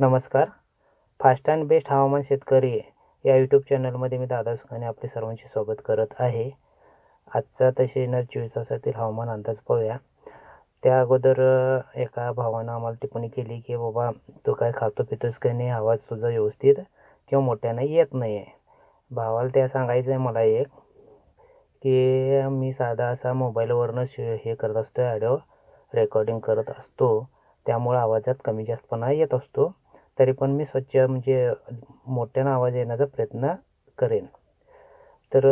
नमस्कार. Fast and best हवामान शेतकरी या यूट्यूब चॅनलमध्ये मी दादा सुखाने आपले सर्वांचे स्वागत करत आहे. आजचा तसे येणार चोवीस तासातील हवामान अंदाज पाहूया. त्या अगोदर एका भावानं आम्हाला टिप्पणी केली की बाबा तू काय खातो पितोस का नाही? आवाज तुझा व्यवस्थित किंवा मोठ्यानं येत नाही आहे भावाला त्या सांगायचं आहे मला एक की मी साधा असा मोबाईलवरनं शे हे करत असतो ॲडिओ रेकॉर्डिंग करत असतो. त्यामुळं आवाजात कमी जास्तपणा येत असतो. तरी पण मी स्वच्छ म्हणजे मोठ्यानं आवाज येण्याचा प्रयत्न करेन. तर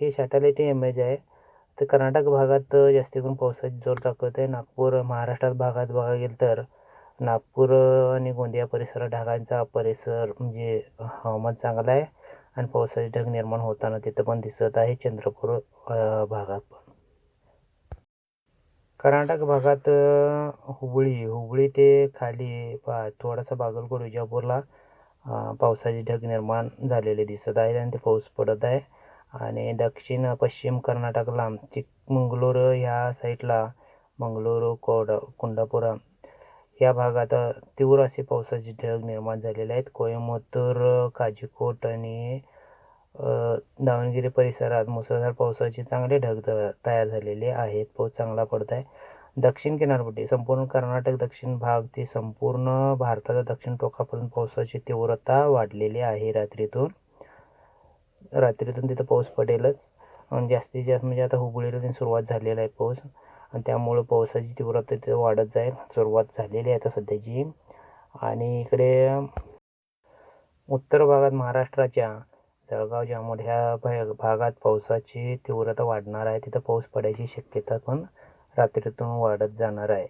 ही सॅटेलाईट इमेज आहे. तर कर्नाटक भागात जास्त करून पावसाची जोर दाखवत आहे. नागपूर महाराष्ट्रात भागात बघायला गेलं तर नागपूर आणि गोंदिया परिसरात ढगांचा परिसर म्हणजे हवामान चांगलं आहे आणि पावसाचे ढग निर्माण होताना तिथं पण दिसत आहे चंद्रपूर भागात पण. कर्नाटक भागात हुबळी हुबळी ते खाली पा थोडासा बागलकोट विजापूरला पावसाचे ढग निर्माण झालेले दिसत आहे आणि ते पाऊस पडत आहे. आणि दक्षिण पश्चिम कर्नाटकला चिकमंगलोर ह्या साईडला मंगळूरू कोड कुंडापुरा या भागात तीव्र असे पावसाचे ढग निर्माण झालेले आहेत. कोयंबतूर काजीकोट आणि दावणगिरी परिसरात मुसळधार पावसाचे चांगले ढग त- तयार झालेले आहेत. पाऊस चांगला पडत आहे दक्षिण किनारपट्टी संपूर्ण कर्नाटक दक्षिण भाग ते संपूर्ण भारताच्या दक्षिण टोकापर्यंत पावसाची तीव्रता वाढलेली आहे. रात्रीतून रात्रीतून तिथं पाऊस पडेलच. जास्तीत जास्त म्हणजे आता हुबळीला सुरुवात झालेला आहे पाऊस. आणि त्यामुळं पावसाची तीव्रता तिथं वाढत जाईल. सुरुवात झालेली आहे आता सध्याची. आणि इकडे उत्तर भागात महाराष्ट्राच्या जळगाव जामोद ह्या भा- भागात पावसाची तीव्रता वाढणार आहे. तिथं पाऊस पडायची शक्यता पण रात्रीतून वाढत जाणार आहे.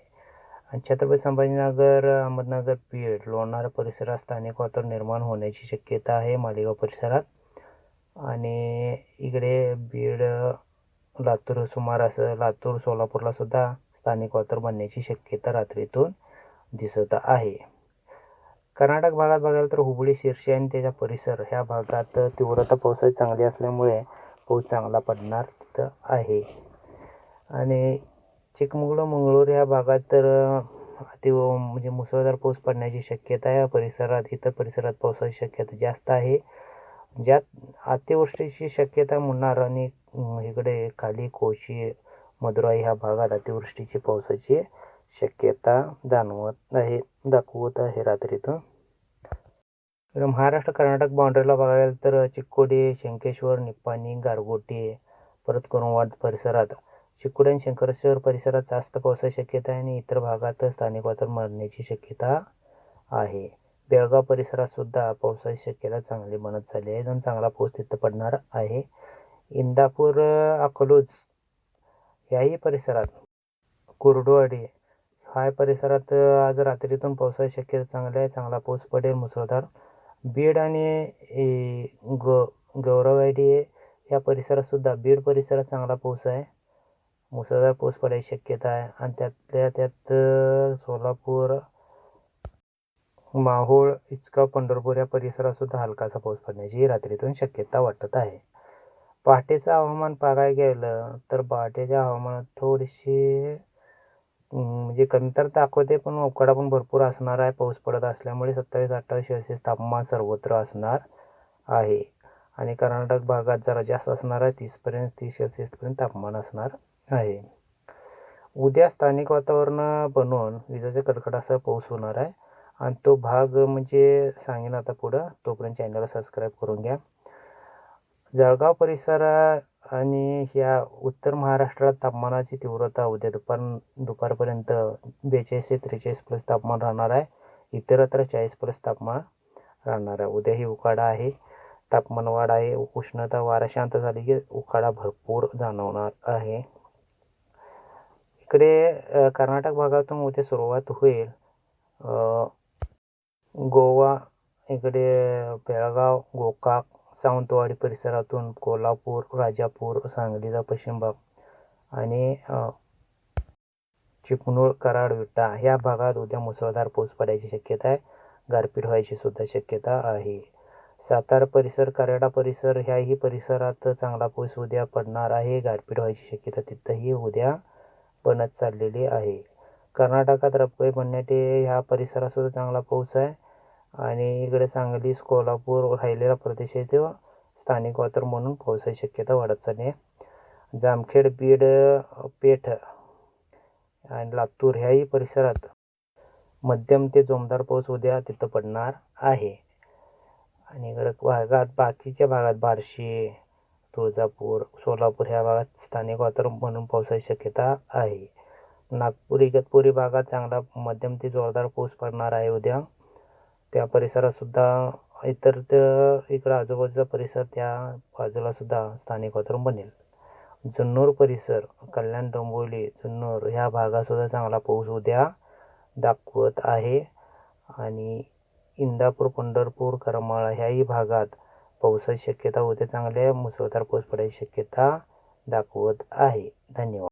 आणि छत्रपती संभाजीनगर अहमदनगर बीड लोणार परिसरात स्थानिक वातावरण निर्माण होण्याची शक्यता आहे मालेगाव परिसरात. आणि इकडे बीड लातूर सुमार असं लातूर सोलापूरला सुद्धा स्थानिक वातावरण बनण्याची शक्यता रात्रीतून दिसत आहे. कर्नाटक भागात बघायला तर हुबळी शिर्षी आणि त्याच्या परिसर ह्या भागात तीव्रता पावसाची चांगली असल्यामुळे पाऊस चांगला पडणार तिथं आहे. आणि चिकमंगळूर मंगळूर ह्या भागात तर अति म्हणजे मुसळधार पाऊस पडण्याची शक्यता या परिसरात इतर परिसरात पावसाची शक्यता जास्त आहे. ज्यात अतिवृष्टीची शक्यता मुन्नार आणि इकडे खाली कोशी मदुराई ह्या भागात अतिवृष्टीची पावसाची शक्यता जाणवत आहे दाखवत आहे रात्रीतून तर महाराष्ट्र कर्नाटक बाउंड्रीला बघायला तर चिक्कोडी शंकेश्वर निप्पाणी गारगोटी परत कुरुंवाड परिसरात. चिक्कोडी आणि शंकरेश्वर परिसरात जास्त पावसाची शक्यता आहे आणि इतर भागात स्थानिक वातावरण मारण्याची शक्यता आहे. बेळगाव परिसरात सुद्धा पावसाची शक्यता चांगली बनत झाली आहे. आणि चांगला पाऊस तिथं पडणार आहे. इंदापूर अकलूज याही परिसरात कुर्डुवाडी हाय परिसरात आज रात्रीतून पावसाची शक्यता चांगली आहे. चांगला पाऊस पडेल मुसळधार. बीड आणि ग गौरवाडी या परिसरातसुद्धा बीड परिसरात चांगला पाऊस आहे. मुसळधार पाऊस पडायची शक्यता आहे. आणि त्यातल्या त्यात सोलापूर माहूळ इचका पंढरपूर या परिसरातसुद्धा हलकासा पाऊस पडण्याची रात्रीतून शक्यता वाटत आहे. पहाटेचं हवामान पाहायला गेलं तर पहाटेच्या हवामानात थोडीशी म्हणजे कमतरता दाखवते पण उकाडा पण भरपूर असणार आहे. पाऊस पडत असल्यामुळे सत्तावीस अठ्ठावीस सेल्सिअस तापमान सर्वत्र असणार आहे. आणि कर्नाटक भागात जरा जास्त असणार आहे तीसपर्यंत तीस सेल्सिअसपर्यंत तापमान असणार आहे. उद्या स्थानिक वातावरण बनवून विजेचा कडकडासह पाऊस होणार आहे. आणि तो भाग म्हणजे सांगेन आता पुढं. तोपर्यंत चॅनलला सबस्क्राईब करून घ्या. जळगाव परिसरात आणि ह्या उत्तर महाराष्ट्रात तापमानाची तीव्रता उद्या दुपार दुपारपर्यंत बेचाळीस ते त्रेचाळीस प्लस तापमान राहणार आहे. इतरत्र चाळीस प्लस तापमान राहणार आहे. उद्याही उकाडा आहे. तापमान वाढ आहे. उष्णता वारा शांत झाली की उकाडा भरपूर जाणवणार आहे. इकडे कर्नाटक भागातून उद्या सुरुवात होईल. गोवा इकडे बेळगाव गोकाक सावंतवाडी परिसरातून कोल्हापूर राजापूर सांगलीचा पश्चिम भाग आणि अ, चिपळूण कराड विटा ह्या भागात उद्या मुसळधार पाऊस पडायची शक्यता आहे. गारपीट व्हायची सुद्धा शक्यता आहे. सातारा परिसर कराडा परिसर ह्याही परिसरात चांगला पाऊस उद्या पडणार आहे. गारपीट व्हायची शक्यता तिथंही उद्या बनत चाललेली आहे. कर्नाटकात रपवे बनण्याटे ह्या परिसरात सुद्धा चांगला पाऊस आहे. आणि इकडे सांगली कोल्हापूर राहिलेला प्रदेश आहे तो स्थानिक वातावर म्हणून पावसाची शक्यता वाढत चालली आहे. जामखेड बीड पेठ आणि लातूर ह्याही परिसरात मध्यम ते जोमदार पाऊस उद्या तिथं पडणार आहे. आणि इकडं भागात बाकीच्या भागात बार्शी तुळजापूर सोलापूर ह्या भागात स्थानिक वातावरण म्हणून पावसाची शक्यता आहे. नागपूर इगतपुरी भागात चांगला मध्यम ते जोरदार पाऊस पडणार आहे उद्या. त्या परिसरातसुद्धा इतर तर इकडं आजूबाजूचा परिसर त्या बाजूलासुद्धा स्थानिक वातावरण बनेल. जुन्नूर परिसर कल्याण डोंबिवली जुन्नूर ह्या भागातसुद्धा चांगला पाऊस उद्या दाखवत आहे. आणि इंदापूर पंढरपूर करमाळा ह्याही भागात पावसाची शक्यता उद्या चांगल्या मुसळधार पाऊस पडायची शक्यता दाखवत आहे. धन्यवाद.